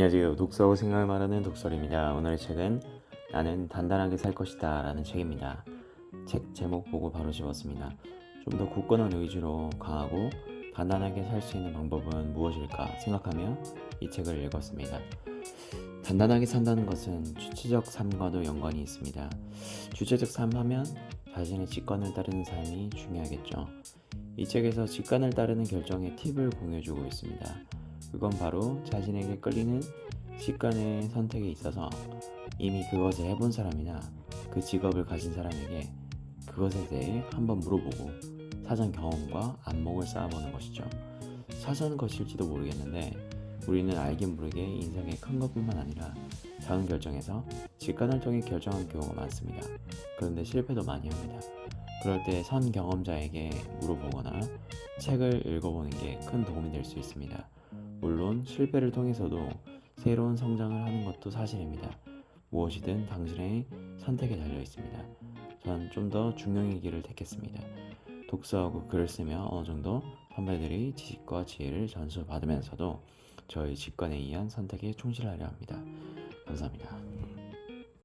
안녕하세요. 독서하고 생각을 말하는 독설입니다. 오늘의 책은 나는 단단하게 살 것이다 라는 책입니다. 책 제목 보고 바로 집었습니다. 좀 더 굳건한 의지로 강하고 단단하게 살 수 있는 방법은 무엇일까 생각하며 이 책을 읽었습니다. 단단하게 산다는 것은 주체적 삶과도 연관이 있습니다. 주체적 삶 하면 자신의 직관을 따르는 삶이 중요하겠죠. 이 책에서 직관을 따르는 결정의 팁을 공유해주고 있습니다. 그건 바로 자신에게 끌리는 직관의 선택에 있어서 이미 그것을 해본 사람이나 그 직업을 가진 사람에게 그것에 대해 한번 물어보고 사전 경험과 안목을 쌓아보는 것이죠. 사소한 것일지도 모르겠는데 우리는 알게 모르게 인생의 큰 것뿐만 아니라 작은 결정에서 직관을 통해 결정한 경우가 많습니다. 그런데 실패도 많이 합니다. 그럴 때 선 경험자에게 물어보거나 책을 읽어보는 게 큰 도움이 될 수 있습니다. 물론 실패를 통해서도 새로운 성장을 하는 것도 사실입니다. 무엇이든 당신의 선택에 달려 있습니다. 전 좀 더 중용의 길을 택했습니다. 독서하고 글을 쓰며 어느 정도 선배들이 지식과 지혜를 전수받으면서도 저의 직관에 의한 선택에 충실하려 합니다. 감사합니다.